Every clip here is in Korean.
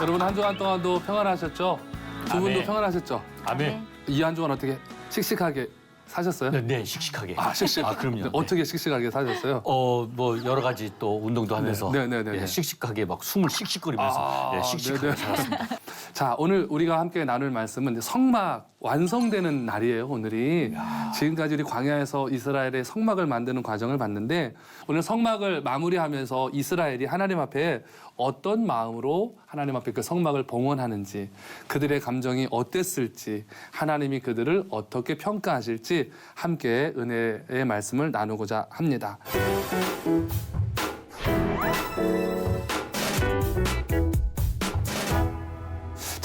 여러분 한 주간 동안도 평안하셨죠? 두 분도 아멘. 평안하셨죠? 아멘. 이 한 주간 어떻게 씩씩하게 사셨어요? 네, 네, 씩씩하게. 아, 씩씩. 아, 그럼요. 네. 어떻게 씩씩하게 사셨어요? 어, 뭐 여러 가지 또 운동도 하면서 네, 네, 네, 네. 예, 씩씩하게 막 숨을 씩씩거리면서 아, 예, 씩씩하게 네 네. 살았습니다. 자, 오늘 우리가 함께 나눌 말씀은 성막 완성되는 날이에요, 오늘이. 지금까지 우리 광야에서 이스라엘의 성막을 만드는 과정을 봤는데 오늘 성막을 마무리하면서 이스라엘이 하나님 앞에 어떤 마음으로 하나님 앞에 그 성막을 봉헌하는지 그들의 감정이 어땠을지 하나님이 그들을 어떻게 평가하실지 함께 은혜의 말씀을 나누고자 합니다.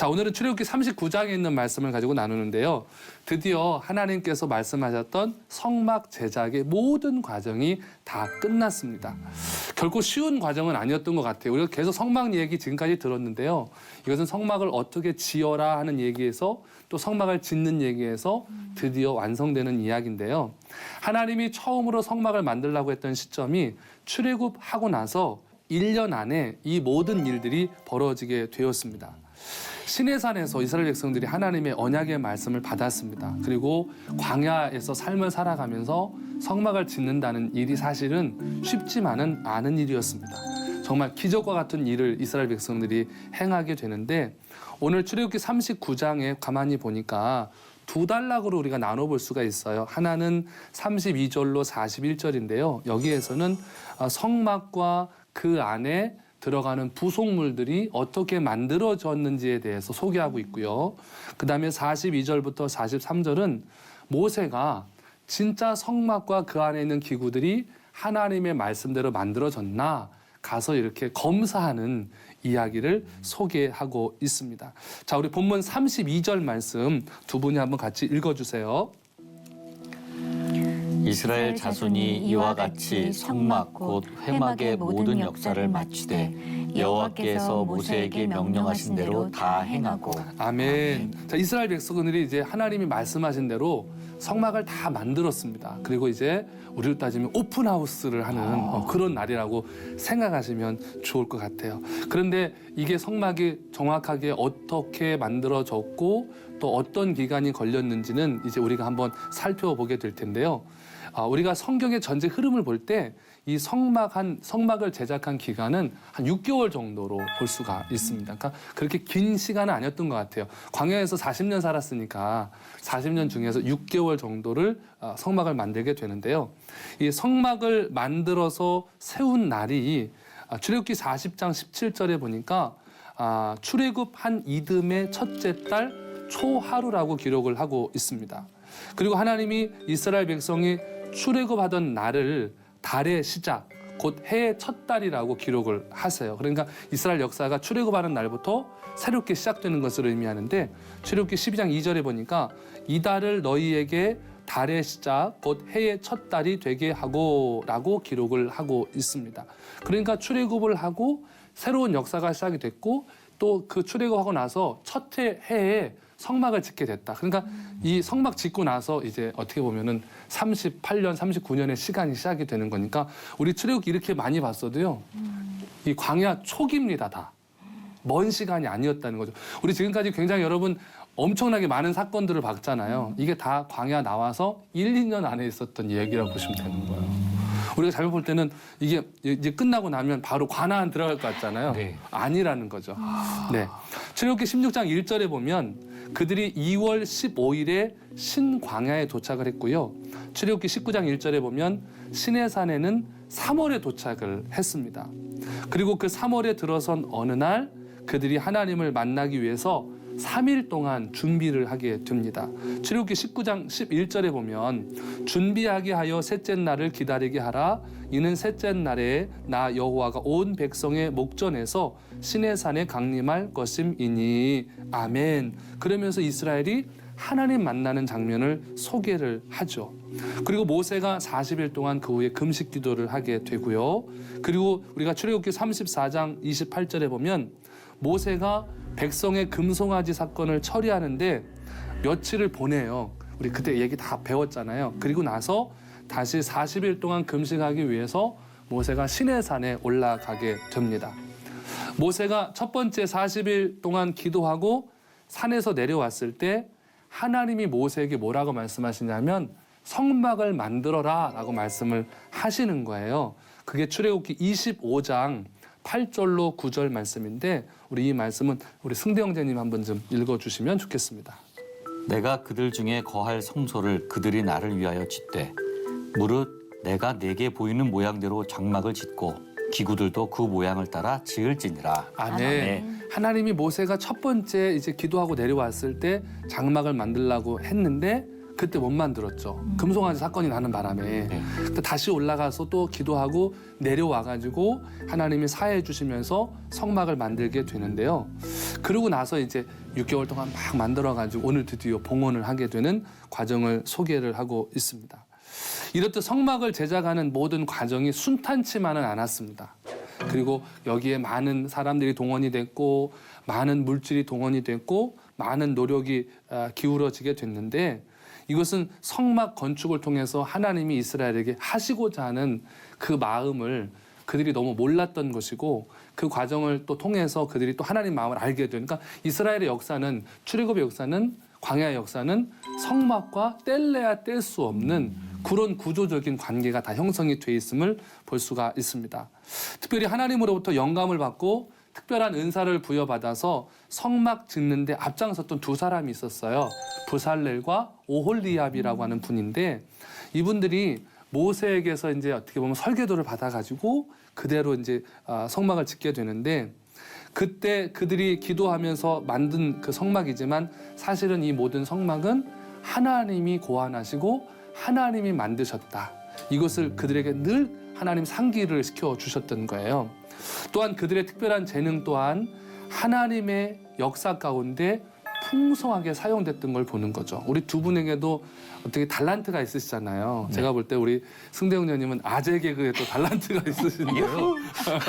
자, 오늘은 출애굽기 39장에 있는 말씀을 가지고 나누는데요. 드디어 하나님께서 말씀하셨던 성막 제작의 모든 과정이 다 끝났습니다. 결코 쉬운 과정은 아니었던 것 같아요. 우리가 계속 성막 얘기 지금까지 들었는데요. 이것은 성막을 어떻게 지어라 하는 얘기에서 또 성막을 짓는 얘기에서 드디어 완성되는 이야기인데요. 하나님이 처음으로 성막을 만들라고 했던 시점이 출애굽하고 나서 1년 안에 이 모든 일들이 벌어지게 되었습니다. 시내산에서 이스라엘 백성들이 하나님의 언약의 말씀을 받았습니다. 그리고 광야에서 삶을 살아가면서 성막을 짓는다는 일이 사실은 쉽지만은 않은 일이었습니다. 정말 기적과 같은 일을 이스라엘 백성들이 행하게 되는데 오늘 출애굽기 39장에 가만히 보니까 두 단락으로 우리가 나눠볼 수가 있어요. 하나는 32절로 41절인데요. 여기에서는 어, 성막과 그 안에 들어가는 부속물들이 어떻게 만들어졌는지에 대해서 소개하고 있고요. 그 다음에 42절부터 43절은 모세가 진짜 성막과 그 안에 있는 기구들이 하나님의 말씀대로 만들어졌나 가서 이렇게 검사하는 이야기를 소개하고 있습니다. 자, 우리 본문 32절 말씀 두 분이 한번 같이 읽어주세요. 이스라엘 자손이 이와 같이 성막 곧 회막의 모든 역사를 마치되 여호와께서 모세에게 명령하신 대로 다 행하고 아멘. 자, 이스라엘 백성들이 이제 하나님이 말씀하신 대로 성막을 다 만들었습니다. 그리고 이제 우리로 따지면 오픈하우스를 하는 어, 그런 날이라고 생각하시면 좋을 것 같아요. 그런데 이게 성막이 정확하게 어떻게 만들어졌고 또 어떤 기간이 걸렸는지는 이제 우리가 한번 살펴보게 될 텐데요. 아, 우리가 성경의 전체 흐름을 볼 때 이 성막 한 성막을 제작한 기간은 한 6개월 정도로 볼 수가 있습니다. 그러니까 그렇게 긴 시간은 아니었던 것 같아요. 광야에서 40년 살았으니까 40년 중에서 6개월 정도를 아, 성막을 만들게 되는데요. 이 성막을 만들어서 세운 날이 아, 출애굽기 40장 17절에 보니까 아, 출애굽 한 이듬의 첫째 달 초하루라고 기록을 하고 있습니다. 그리고 하나님이 이스라엘 백성이 출애굽하던 날을 달의 시작 곧 해의 첫 달이라고 기록을 하세요. 그러니까 이스라엘 역사가 출애굽하는 날부터 새롭게 시작되는 것을 의미하는데 출애굽기 12장 2절에 보니까 이 달을 너희에게 달의 시작 곧 해의 첫 달이 되게 하고라고 기록을 하고 있습니다. 그러니까 출애굽을 하고 새로운 역사가 시작이 됐고 또 그 출애굽하고 나서 첫 해, 해에 성막을 짓게 됐다. 그러니까 이 성막 짓고 나서 이제 어떻게 보면은 38년, 39년의 시간이 시작이 되는 거니까 우리 출애굽 이렇게 많이 봤어도요. 이 광야 초기입니다, 다. 먼 시간이 아니었다는 거죠. 우리 지금까지 굉장히 여러분 엄청나게 많은 사건들을 봤잖아요. 이게 다 광야 나와서 1, 2년 안에 있었던 얘기라고 보시면 되는 거예요. 우리가 잘못 볼 때는 이게 이제 끝나고 나면 바로 관한 들어갈 것 같잖아요. 네. 아니라는 거죠. 네. 출애굽기 16장 1절에 보면 그들이 2월 15일에 신광야에 도착을 했고요. 출애굽기 19장 1절에 보면 시내산에는 3월에 도착을 했습니다. 그리고 그 3월에 들어선 어느 날 그들이 하나님을 만나기 위해서 3일 동안 준비를 하게 됩니다. 출애굽기 19장 11절에 보면 준비하게 하여 셋째 날을 기다리게 하라 이는 셋째 날에 나 여호와가 온 백성의 목전에서 시내산에 강림할 것임이니 아멘. 그러면서 이스라엘이 하나님 만나는 장면을 소개를 하죠. 그리고 모세가 40일 동안 그 후에 금식 기도를 하게 되고요. 그리고 우리가 출애굽기 34장 28절에 보면 모세가 백성의 금송아지 사건을 처리하는데 며칠을 보내요. 우리 그때 얘기 다 배웠잖아요. 그리고 나서 다시 40일 동안 금식하기 위해서 모세가 시내산에 올라가게 됩니다. 모세가 첫 번째 40일 동안 기도하고 산에서 내려왔을 때 하나님이 모세에게 뭐라고 말씀하시냐면 성막을 만들어라 라고 말씀을 하시는 거예요. 그게 출애굽기 25장 8절로 9절 말씀인데 우리 이 말씀은 우리 승대 형제님 한 번 좀 읽어 주시면 좋겠습니다. 내가 그들 중에 거할 성소를 그들이 나를 위하여 짓되 무릇 내가 내게 보이는 모양대로 장막을 짓고 기구들도 그 모양을 따라 지을지니라. 아멘. 아멘. 하나님이 모세가 첫 번째 이제 기도하고 내려왔을 때 장막을 만들라고 했는데 그때 못 만들었죠. 금송아지 사건이 나는 바람에. 네. 근데 다시 올라가서 또 기도하고 내려와가지고 하나님이 사해 주시면서 성막을 만들게 되는데요. 그러고 나서 이제 6개월 동안 막 만들어가지고 오늘 드디어 봉헌을 하게 되는 과정을 소개를 하고 있습니다. 이렇듯 성막을 제작하는 모든 과정이 순탄치만은 않았습니다. 그리고 여기에 많은 사람들이 동원이 됐고 많은 물질이 동원이 됐고 많은 노력이 아, 기울어지게 됐는데 이것은 성막 건축을 통해서 하나님이 이스라엘에게 하시고자 하는 그 마음을 그들이 너무 몰랐던 것이고 그 과정을 또 통해서 그들이 또 하나님 마음을 알게 되니까 이스라엘의 역사는 출애굽의 역사는 광야의 역사는 성막과 뗄래야 뗄 수 없는 그런 구조적인 관계가 다 형성이 돼 있음을 볼 수가 있습니다. 특별히 하나님으로부터 영감을 받고 특별한 은사를 부여받아서 성막 짓는데 앞장섰던 두 사람이 있었어요. 부살렐과 오홀리압이라고 하는 분인데 이분들이 모세에게서 이제 어떻게 보면 설계도를 받아가지고 그대로 이제 아, 성막을 짓게 되는데 그때 그들이 기도하면서 만든 그 성막이지만 사실은 이 모든 성막은 하나님이 고안하시고 하나님이 만드셨다. 이것을 그들에게 늘 하나님 상기를 시켜 주셨던 거예요. 또한 그들의 특별한 재능 또한 하나님의 역사 가운데 풍성하게 사용됐던 걸 보는 거죠. 우리 두 분에게도 어떻게 달란트가 있으시잖아요. 제가 볼 때 우리 승대웅 년님은 아재 개그에 또 달란트가 있으신데요.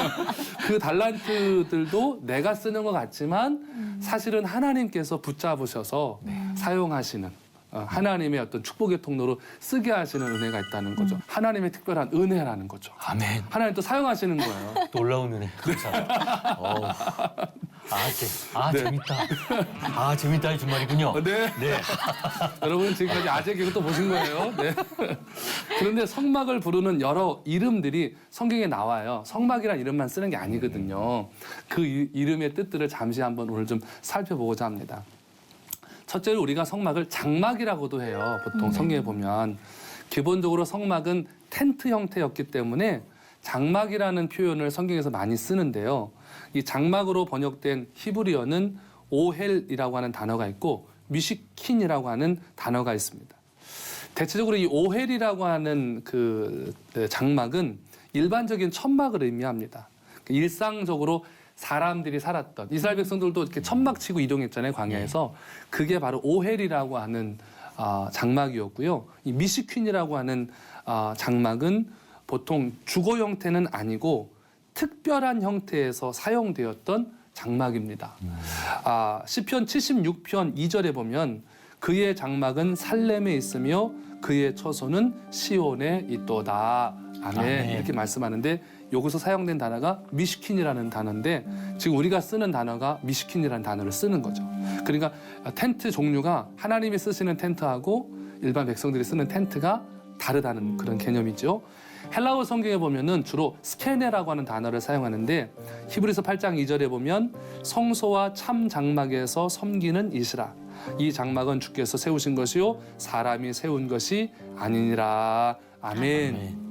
그 달란트들도 내가 쓰는 것 같지만 사실은 하나님께서 붙잡으셔서 사용하시는 어, 하나님의 어떤 축복의 통로로 쓰게 하시는 은혜가 있다는 거죠. 하나님의 특별한 은혜라는 거죠. 아멘. 하나님 또 사용하시는 거예요. 놀라운 은혜. 감사합니다. 어우. 아, 재, 아 네. 재밌다. 아 재밌다 이 주말이군요. 네. 네. 여러분 지금까지 아재 개그 또 보신 거예요. 네. 그런데 성막을 부르는 여러 이름들이 성경에 나와요. 성막이란 이름만 쓰는 게 아니거든요. 그 이- 이름의 뜻들을 잠시 한번 오늘 좀 살펴보고자 합니다. 첫째로 우리가 성막을 장막이라고도 해요. 보통 성경에 보면 기본적으로 성막은 텐트 형태였기 때문에 장막이라는 표현을 성경에서 많이 쓰는데요. 이 장막으로 번역된 히브리어는 오헬이라고 하는 단어가 있고 미시킨이라고 하는 단어가 있습니다. 대체적으로 이 오헬이라고 하는 그 장막은 일반적인 천막을 의미합니다. 그 일상적으로 사람들이 살았던 이스라엘 백성들도 이렇게 천막 치고 이동했잖아요 광야에서 그게 바로 오헬이라고 하는 아, 장막이었고요. 이 미시퀸이라고 하는 아, 장막은 보통 주거 형태는 아니고 특별한 형태에서 사용되었던 장막입니다. 아, 시편 76편 2절에 보면 그의 장막은 살렘에 있으며 그의 처소는 시온에 있도다. 아멘. 아멘. 이렇게 말씀하는데 여기서 사용된 단어가 미시킨이라는 단어인데 지금 우리가 쓰는 단어가 미시킨이라는 단어를 쓰는 거죠. 그러니까 텐트 종류가 하나님이 쓰시는 텐트하고 일반 백성들이 쓰는 텐트가 다르다는 그런 개념이죠. 헬라어 성경에 보면은 주로 스케네라고 하는 단어를 사용하는데 히브리서 8장 2절에 보면 성소와 참 장막에서 섬기는 이시라 이 장막은 주께서 세우신 것이요 사람이 세운 것이 아니니라 아멘. 아멘.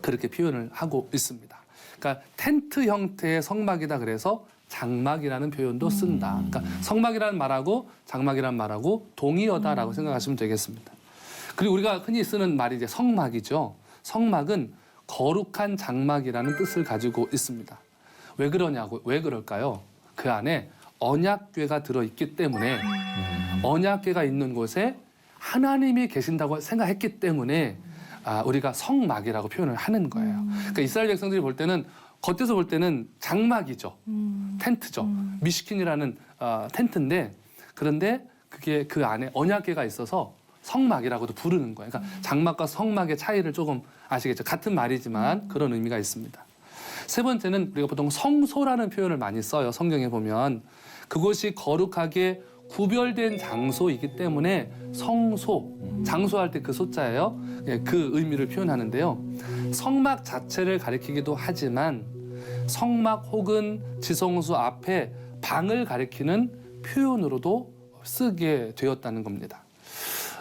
그렇게 표현을 하고 있습니다. 그러니까 텐트 형태의 성막이다 그래서 장막이라는 표현도 쓴다. 그러니까 성막이라는 말하고 장막이라는 말하고 동의어다라고 생각하시면 되겠습니다. 그리고 우리가 흔히 쓰는 말이 이제 성막이죠. 성막은 거룩한 장막이라는 뜻을 가지고 있습니다. 왜 그러냐고 왜 그럴까요? 그 안에 언약궤가 들어 있기 때문에 언약궤가 있는 곳에 하나님이 계신다고 생각했기 때문에 아, 우리가 성막이라고 표현을 하는 거예요. 그러니까 이스라엘 백성들이 볼 때는 겉에서 볼 때는 장막이죠. 텐트죠. 미시킨이라는 어, 텐트인데 그런데 그게 그 안에 언약궤가 있어서 성막이라고도 부르는 거예요. 그러니까 장막과 성막의 차이를 조금 아시겠죠? 같은 말이지만 그런 의미가 있습니다. 세 번째는 우리가 보통 성소라는 표현을 많이 써요. 성경에 보면 그곳이 거룩하게 구별된 장소이기 때문에 성소 장소할 때 그 소자예요. 예, 그 의미를 표현하는데요. 성막 자체를 가리키기도 하지만 성막 혹은 지성소 앞에 방을 가리키는 표현으로도 쓰게 되었다는 겁니다.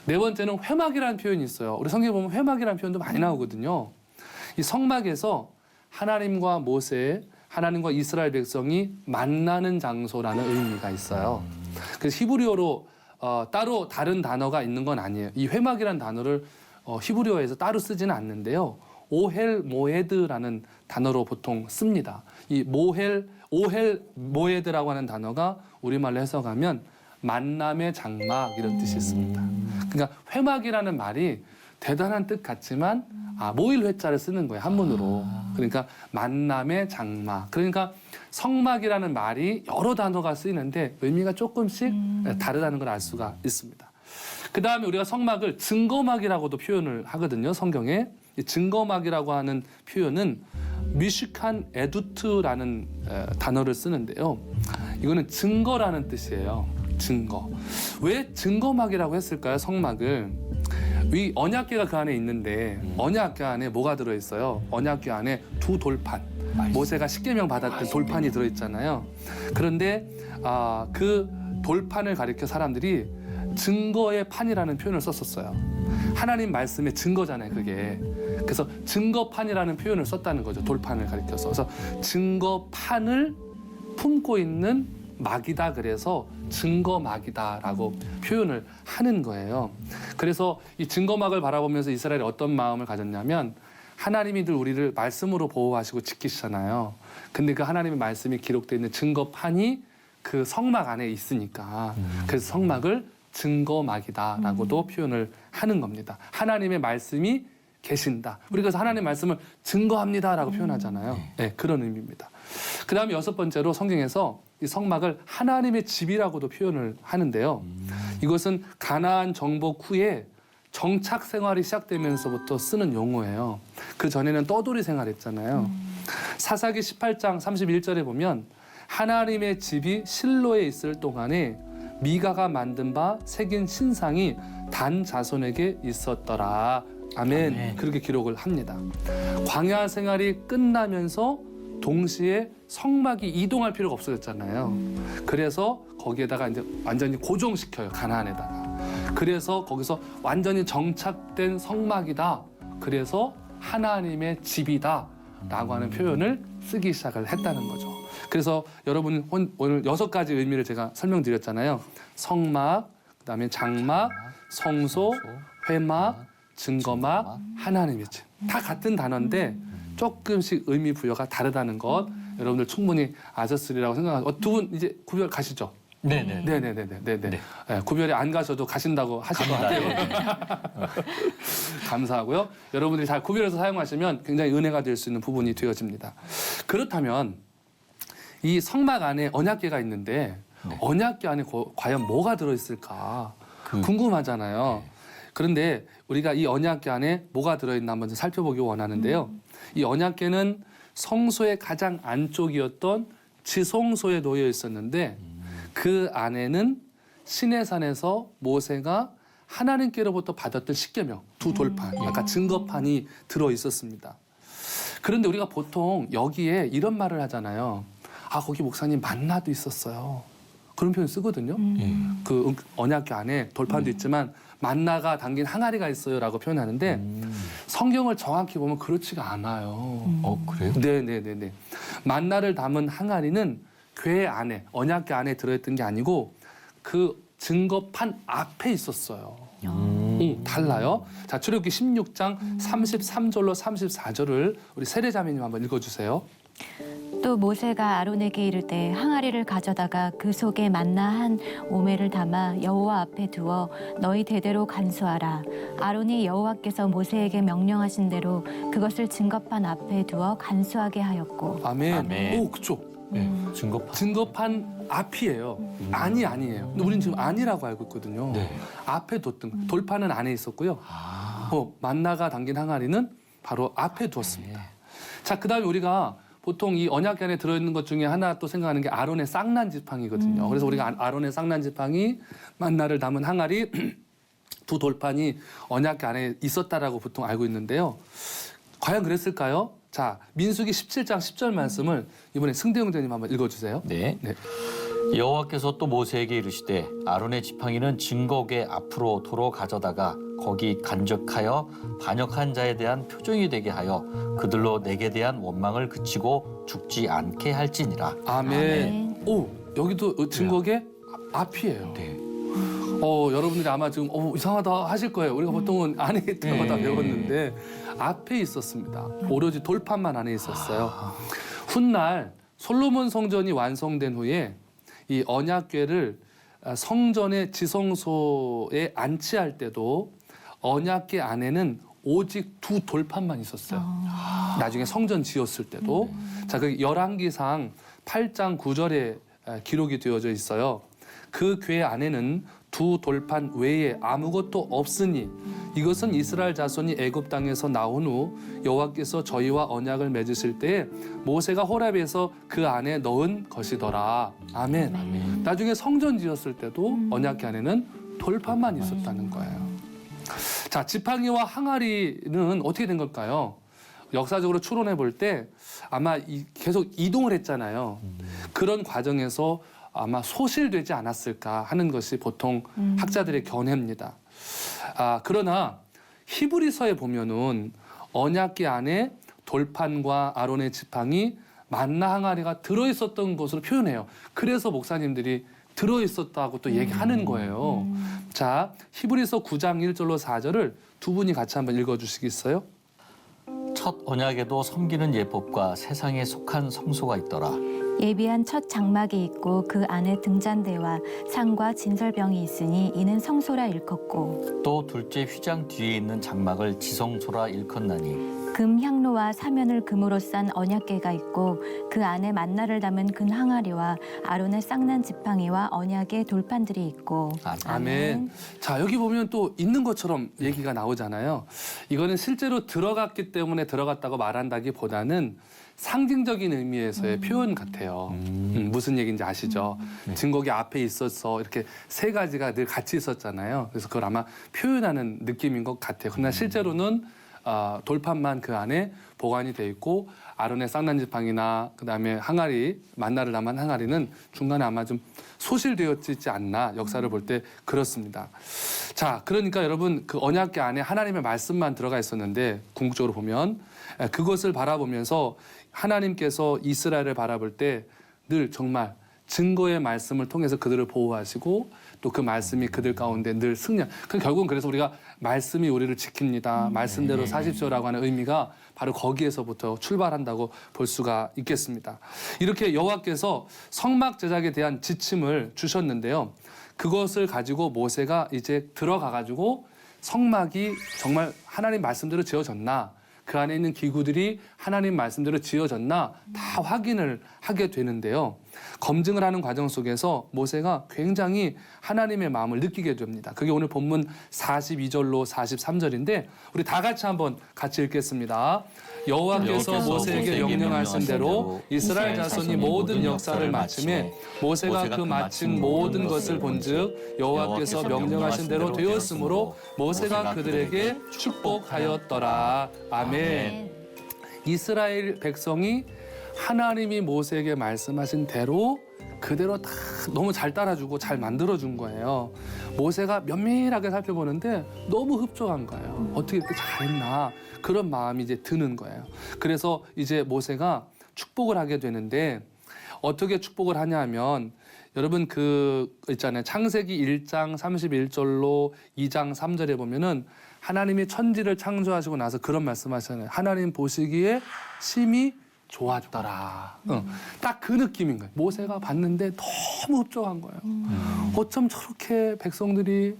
네 번째는 회막이라는 표현이 있어요. 우리 성경에 보면 회막이라는 표현도 많이 나오거든요. 이 성막에서 하나님과 모세, 하나님과 이스라엘 백성이 만나는 장소라는 의미가 있어요. 그래서 히브리어로 어, 따로 다른 단어가 있는 건 아니에요. 이 회막이라는 단어를 어, 히브리어에서 따로 쓰지는 않는데요. 오헬 모헤드라는 단어로 보통 씁니다. 이 모헬 오헬 모헤드라고 하는 단어가 우리말로 해석하면 만남의 장막 이런 뜻이 있습니다. 그러니까 회막이라는 말이 대단한 뜻 같지만 아 모일 회자를 쓰는 거예요 한문으로. 그러니까 만남의 장막. 그러니까 성막이라는 말이 여러 단어가 쓰이는데 의미가 조금씩 다르다는 걸 알 수가 있습니다. 그 다음에 우리가 성막을 증거막이라고도 표현을 하거든요 성경에. 이 증거막이라고 하는 표현은 미식한 에두트라는 에, 단어를 쓰는데요. 이거는 증거라는 뜻이에요. 증거. 왜 증거막이라고 했을까요? 성막을. 이 언약궤가 그 안에 있는데 언약궤 안에 뭐가 들어 있어요? 언약궤 안에 두 돌판. 모세가 십계명 받았던 돌판이 들어 있잖아요. 그런데 아, 그 돌판을 가리켜 사람들이 증거의 판이라는 표현을 썼었어요. 하나님 말씀의 증거잖아요, 그게. 그래서 증거판이라는 표현을 썼다는 거죠. 돌판을 가리켜서. 그래서 증거판을 품고 있는 막이다 그래서 증거막이다라고 표현을 하는 거예요. 그래서 이 증거막을 바라보면서 이스라엘이 어떤 마음을 가졌냐면 하나님이 늘 우리를 말씀으로 보호하시고 지키시잖아요. 근데 그 하나님의 말씀이 기록되어 있는 증거판이 그 성막 안에 있으니까 그래서 성막을 증거막이다라고도 표현을 하는 겁니다. 하나님의 말씀이 계신다. 우리 그래서 하나님의 말씀을 증거합니다라고 표현하잖아요. 네, 그런 의미입니다. 그 다음에 여섯 번째로 성경에서 이 성막을 하나님의 집이라고도 표현을 하는데요. 이것은 가나안 정복 후에 정착 생활이 시작되면서부터 쓰는 용어예요. 그 전에는 떠돌이 생활했잖아요. 사사기 18장 31절에 보면 하나님의 집이 실로에 있을 동안에 미가가 만든 바 새긴 신상이 단 자손에게 있었더라. 아멘. 아멘. 그렇게 기록을 합니다. 광야 생활이 끝나면서 동시에 성막이 이동할 필요가 없어졌잖아요. 그래서 거기에다가 이제 완전히 고정시켜요. 가나안에다가. 그래서 거기서 완전히 정착된 성막이다. 그래서 하나님의 집이다. 라고 하는 표현을 쓰기 시작을 했다는 거죠. 그래서 여러분 혼- 오늘 여섯 가지 의미를 제가 설명드렸잖아요. 성막, 그다음에 장막, 성소, 회막, 증거막, 하나님의 집. 다 같은 단어인데 조금씩 의미 부여가 다르다는 것 여러분들 충분히 아셨으리라고 생각하고 어, 두분 이제 구별 가시죠? 네네. 네네네네. 네. 네. 네, 구별이 안 가셔도 가신다고 하실 것. 같아요. 네. 감사하고요. 여러분들이 잘 구별해서 사용하시면 굉장히 은혜가 될 수 있는 부분이 되어집니다. 그렇다면 이 성막 안에 언약궤가 있는데 네. 언약궤 안에 고- 과연 뭐가 들어있을까 그- 궁금하잖아요. 그런데 우리가 이 언약궤 안에 뭐가 들어있나 한번 좀 살펴보기 원하는데요. 이 언약궤는 성소의 가장 안쪽이었던 지성소에 놓여 있었는데 그 안에는 시내산에서 모세가 하나님께로부터 받았던 십계명 두 돌판, 아까 증거판이 들어 있었습니다. 그런데 우리가 보통 여기에 이런 말을 하잖아요. 아 거기 목사님 만나도 있었어요. 그런 표현 쓰거든요. 예. 그 응- 언약궤 안에 돌판도 있지만 만나가 담긴 항아리가 있어요라고 표현하는데 음. 성경을 정확히 보면 그렇지가 않아요. 어 그래요? 네네네네. 만나를 담은 항아리는 궤 안에 언약궤 안에 들어있던 게 아니고 그 증거판 앞에 있었어요. 음. 응, 달라요. 자 출애굽기 16장 33절로 34절을 우리 세례자매님 한번 읽어주세요. 또 모세가 아론에게 이를 때 항아리를 가져다가 그 속에 만나 한 오매를 담아 여호와 앞에 두어 너희 대대로 간수하라 아론이 여호와께서 모세에게 명령하신 대로 그것을 증거판 앞에 두어 간수하게 하였고 아멘. 아멘. 오 그쵸. 네. 증거판. 증거판 앞이에요. 아니 아니에요. 근데 우리는 지금 아니라고 알고 있거든요. 네. 앞에 뒀던 거. 돌판은 안에 있었고요. 아. 어, 만나가 담긴 항아리는 바로 앞에 두었습니다. 네. 자, 그다음에 우리가 보통 이 언약궤 안에 들어있는 것 중에 하나 또 생각하는 게 아론의 쌍난 지팡이거든요. 그래서 우리가 아- 아론의 쌍난 지팡이, 만나를 담은 항아리, 두 돌판이 언약궤 안에 있었다라고 보통 알고 있는데요. 과연 그랬을까요? 자, 민수기 17장 10절 말씀을 이번에 승대영 대님 한번 읽어주세요. 네. 네. 여호와께서 또 모세에게 이르시되 아론의 지팡이는 증거궤 앞으로 도로 가져다가 거기 간적하여 반역한 자에 대한 표정이 되게 하여 그들로 내게 대한 원망을 그치고 죽지 않게 할지니라. 아멘. 아멘. 오, 여기도 증거계 앞이에요. 네. 어, 여러분들이 아마 지금 어, 이상하다 하실 거예요. 우리가 보통은 안에 있다고 다 네. 배웠는데 앞에 있었습니다. 오로지 돌판만 안에 있었어요. 훗날 솔로몬 성전이 완성된 후에 이 언약궤를 아, 성전의 지성소에 안치할 때도 언약궤 안에는 오직 두 돌판만 있었어요. 나중에 성전 지었을 때도 자, 그 열왕기상 8장 9절에 기록이 되어져 있어요. 그 궤 안에는 두 돌판 외에 아무것도 없으니 이것은 이스라엘 자손이 애굽 땅에서 나온 후 여호와께서 저희와 언약을 맺으실 때에 모세가 호랍에서 그 안에 넣은 것이더라. 아멘. 아멘. 나중에 성전 지었을 때도 언약궤 안에는 돌판만 있었다는 거예요. 자, 지팡이와 항아리는 어떻게 된 걸까요? 역사적으로 추론해 볼 때 아마 이- 계속 이동을 했잖아요. 그런 과정에서 아마 소실되지 않았을까 하는 것이 보통 학자들의 견해입니다. 아, 그러나 히브리서에 보면은 언약궤 안에 돌판과 아론의 지팡이 만나 항아리가 들어 있었던 것으로 표현해요. 그래서 목사님들이 들어 있었다고 또 얘기하는 거예요. 자, 히브리서 9장 1절로 4절을 두 분이 같이 한번 읽어 주시겠어요? 첫 언약에도 섬기는 예법과 세상에 속한 성소가 있더라. 예비한 첫 장막이 있고 그 안에 등잔대와 상과 진설병이 있으니 이는 성소라 일컫고 또 둘째 휘장 뒤에 있는 장막을 지성소라 일컫나니 금 향로와 사면을 금으로 싼 언약궤가 있고 그 안에 만나를 담은 금 항아리와 아론의 쌍난 지팡이와 언약의 돌판들이 있고 아멘. 아멘. 자, 여기 보면 또 있는 것처럼 얘기가 나오잖아요. 이거는 실제로 들어갔기 때문에 들어갔다고 말한다기보다는 상징적인 의미에서의 표현 같아요. 음, 무슨 얘기인지 아시죠? 증거기 앞에 있어서 이렇게 세 가지가 늘 같이 있었잖아요. 그래서 그걸 아마 표현하는 느낌인 것 같아요. 그러나 실제로는 아, 돌판만 그 안에 보관이 돼 있고 아론의 쌍난지팡이나 그다음에 항아리 만나를 담은 항아리는 중간에 아마 좀 소실되었지 않나 역사를 볼 때 그렇습니다. 자, 그러니까 여러분 그 언약궤 안에 하나님의 말씀만 들어가 있었는데 궁극적으로 보면 에, 그것을 바라보면서 하나님께서 이스라엘을 바라볼 때 늘 정말 증거의 말씀을 통해서 그들을 보호하시고 또 그 말씀이 그들 가운데 늘 승리한. 그 결국은 그래서 우리가 말씀이 우리를 지킵니다. 말씀대로 사십시오라고 하는 의미가 바로 거기에서부터 출발한다고 볼 수가 있겠습니다. 이렇게 여호와께서 성막 제작에 대한 지침을 주셨는데요. 그것을 가지고 모세가 이제 들어가 가지고 성막이 정말 하나님 말씀대로 지어졌나 그 안에 있는 기구들이 하나님 말씀대로 지어졌나 다 확인을 하게 되는데요. 검증을 하는 과정 속에서 모세가 굉장히 하나님의 마음을 느끼게 됩니다. 그게 오늘 본문 42절로 43절인데 우리 다 같이 한번 같이 읽겠습니다. 여호와께서 모세에게 명령하신 대로 이스라엘 자손이 모든 역사를 마침에 모세가 그그 마친 모든 것을 본즉 여호와께서 명령하신 대로 되었으므로 모세가 그들에게 축복하였더라. 아멘. 이스라엘 백성이 하나님이 모세에게 말씀하신 대로 그대로 다 너무 잘 따라주고 잘 만들어준 거예요. 모세가 면밀하게 살펴보는데 너무 흡족한 거예요. 어떻게 이렇게 잘했나 그런 마음이 이제 드는 거예요. 그래서 이제 모세가 축복을 하게 되는데 어떻게 축복을 하냐면 여러분 그 있잖아요. 창세기 1장 31절로 2장 3절에 보면은 하나님이 천지를 창조하시고 나서 그런 말씀하시잖아요. 하나님 보시기에 심히 좋았더라. 딱그 느낌인 거예요. 모세가 봤는데 너무 흡족한 거예요. 어쩜 저렇게 백성들이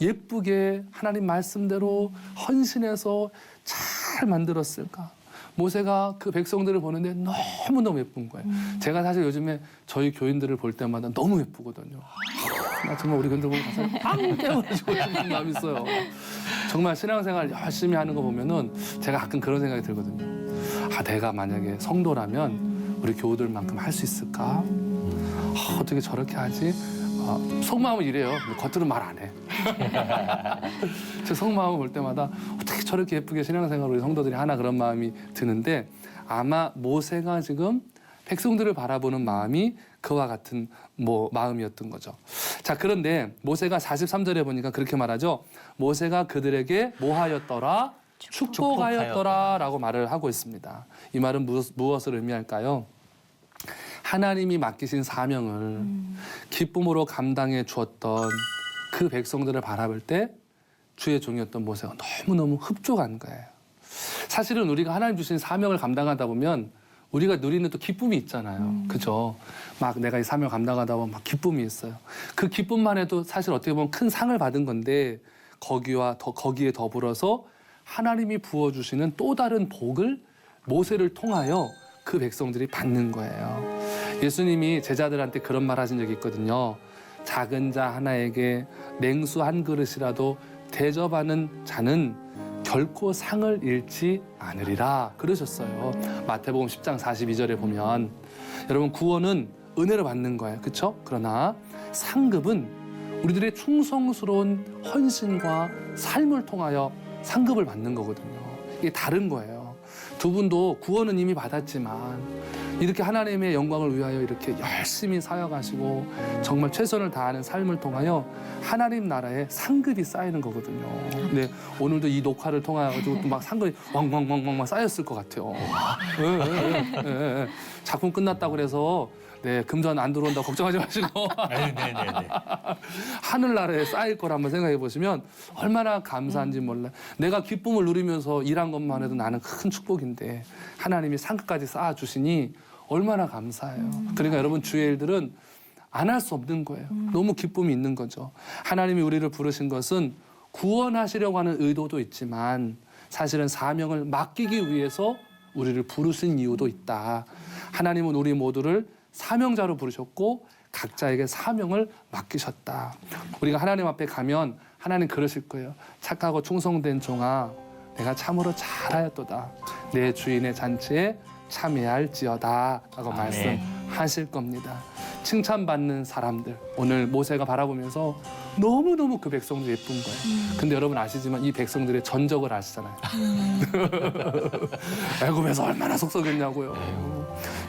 예쁘게 하나님 말씀대로 헌신해서 잘 만들었을까? 모세가 그 백성들을 보는데 너무너무 예쁜 거예요. 제가 사실 요즘에 저희 교인들을 볼 때마다 너무 예쁘거든요. 나 정말 우리 교인들 보고 가서 빵 깨물어주고 싶은 마음이 있어요. 정말 신앙생활 열심히 하는 거 보면은 제가 가끔 그런 생각이 들거든요. 아, 내가 만약에 성도라면 우리 교우들만큼 할 수 있을까? 아, 어떻게 저렇게 하지? 아, 속마음은 이래요. 근데 겉으로는 말 안 해. 제 속마음을 볼 때마다 어떻게 저렇게 예쁘게 신앙생활 우리 성도들이 하나 그런 마음이 드는데 아마 모세가 지금 백성들을 바라보는 마음이 그와 같은 뭐 마음이었던 거죠. 자, 그런데 모세가 43절에 보니까 그렇게 말하죠. 모세가 그들에게 뭐 하였더라? 축복하였더라라고 말을 하고 있습니다. 이 말은 무엇, 무엇을 의미할까요? 하나님이 맡기신 사명을 기쁨으로 감당해 주었던 그 백성들을 바라볼 때 주의 종이었던 모세가 너무너무 흡족한 거예요. 사실은 우리가 하나님 주신 사명을 감당하다 보면 우리가 누리는 또 기쁨이 있잖아요. 그죠? 막 내가 이 사명 감당하다 보면 막 기쁨이 있어요. 그 기쁨만 해도 사실 어떻게 보면 큰 상을 받은 건데 거기와 더 거기에 더불어서 하나님이 부어 주시는 또 다른 복을 모세를 통하여 그 백성들이 받는 거예요. 예수님이 제자들한테 그런 말 하신 적이 있거든요. 작은 자 하나에게 냉수 한 그릇이라도 대접하는 자는 결코 상을 잃지 않으리라 그러셨어요. 마태복음 10장 42절에 보면 여러분 구원은 은혜를 받는 거예요. 그렇죠? 그러나 상급은 우리들의 충성스러운 헌신과 삶을 통하여 상급을 받는 거거든요. 이게 다른 거예요. 두 분도 구원은 이미 받았지만 이렇게 하나님의 영광을 위하여 이렇게 열심히 사역하시고 정말 최선을 다하는 삶을 통하여 하나님 나라에 상급이 쌓이는 거거든요. 근데 오늘도 이 녹화를 통하여 가지고 또막 상급이 왕왕왕왕 쌓였을 것 같아요. 예, 예, 예, 예. 작품 끝났다고 그래서 네 금전 안 들어온다 고 걱정하지 마시고 네네네. 하늘나라에 쌓일 걸 한번 생각해 보시면 얼마나 감사한지 몰라. 내가 기쁨을 누리면서 일한 것만 해도 나는 큰 축복인데 하나님이 상급까지 쌓아 주시니 얼마나 감사해요. 그러니까 여러분 주의 일들은 안 할 수 없는 거예요. 너무 기쁨이 있는 거죠. 하나님이 우리를 부르신 것은 구원하시려고 하는 의도도 있지만 사실은 사명을 맡기기 위해서 우리를 부르신 이유도 있다. 하나님은 우리 모두를 사명자로 부르셨고 각자에게 사명을 맡기셨다. 우리가 하나님 앞에 가면 하나님 그러실 거예요. 착하고 충성된 종아, 내가 참으로 잘하였도다. 내 주인의 잔치에 참여할지어다. 라고 아멘. 말씀하실 겁니다. 칭찬받는 사람들. 오늘 모세가 바라보면서 너무너무 그 백성들 예쁜 거예요. 근데 여러분 아시지만 이 백성들의 전적을 아시잖아요. 애굽에서 얼마나 속썩였냐고요.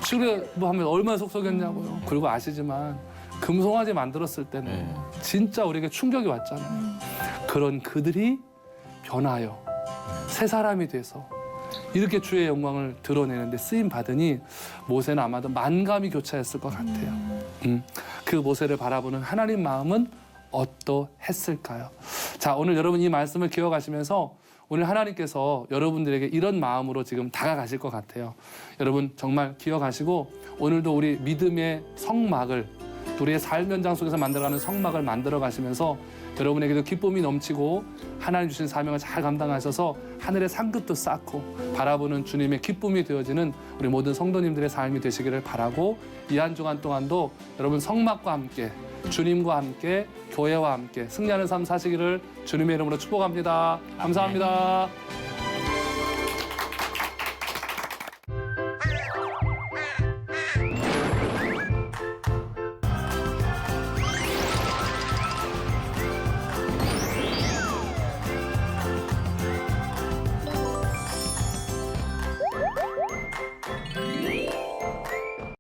출애굽하면 얼마나 속썩였냐고요. 그리고 아시지만 금송아지 만들었을 때는 네. 진짜 우리에게 충격이 왔잖아요. 그런 그들이 변하여 새 사람이 돼서 이렇게 주의 영광을 드러내는데 쓰임 받으니 모세는 아마도 만감이 교차했을 것 같아요. 음, 그 모세를 바라보는 하나님 마음은 어떠했을까요? 자, 오늘 여러분 이 말씀을 기억하시면서 오늘 하나님께서 여러분들에게 이런 마음으로 지금 다가가실 것 같아요. 여러분 정말 기억하시고 오늘도 우리 믿음의 성막을 우리의 삶 현장 속에서 만들어가는 성막을 만들어 가시면서 여러분에게도 기쁨이 넘치고 하나님 주신 사명을 잘 감당하셔서 하늘의 상급도 쌓고 바라보는 주님의 기쁨이 되어지는 우리 모든 성도님들의 삶이 되시기를 바라고 이 한 주간 동안도 여러분 성막과 함께 주님과 함께 교회와 함께 승리하는 삶 사시기를 주님의 이름으로 축복합니다. 감사합니다.